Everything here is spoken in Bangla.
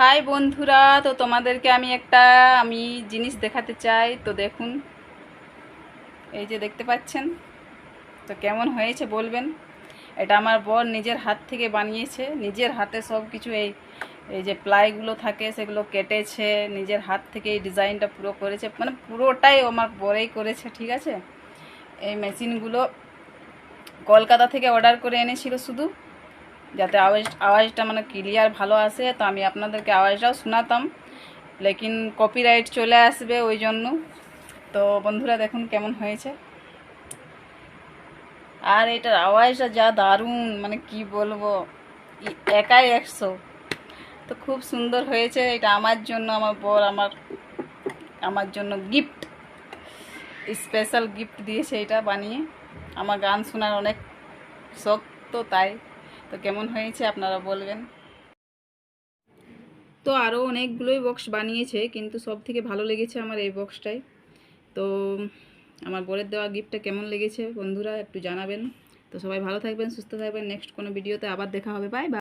হাই বন্ধুরা, তো তোমাদেরকে আমি একটা, আমি জিনিস দেখাতে চাই। তো দেখুন, এই যে দেখতে পাচ্ছেন, তো কেমন হয়েছে বলবেন? এটা আমার বর নিজের হাত থেকে বানিয়েছে। নিজের হাতে সব কিছু এই এই যে প্লাইগুলো থাকে, সেগুলো কেটেছে। নিজের হাত থেকে এই ডিজাইনটা পুরো করেছে। মানে পুরোটাই আমার বরেই করেছে, ঠিক আছে? এই মেশিনগুলো কলকাতা থেকে অর্ডার করে এনেছিল শুধু। যাতে আওয়াজ আওয়াজটা মানে ক্লিয়ার ভালো আসে, তো আমি আপনাদেরকে আওয়াজটাও শোনাতাম। লেকিন কপিরাইট চলে আসবে ওই জন্য। তো বন্ধুরা দেখুন কেমন হয়েছে। আর এটার আওয়াজটা যা দারুণ মানে কি বলব একাই একশো। তো খুব সুন্দর হয়েছে, এটা আমার জন্য, আমার বর আমার আমার জন্য গিফট স্পেশাল গিফট দিয়েছে এটা বানিয়ে। আমার গান শোনার অনেক শখ তো তাই। তো কেমন হয়েছে আপনারা বলবেন? তো আরও অনেকগুলোই বক্স বানিয়েছে, কিন্তু সব থেকে ভালো লেগেছে আমার এই বক্সটাই তো আমার বরের দেওয়া গিফটটা কেমন লেগেছে বন্ধুরা একটু জানাবেন। তো সবাই ভালো থাকবেন, সুস্থ থাকবেন। নেক্সট কোনো ভিডিওতে আবার দেখা হবে। Bye bye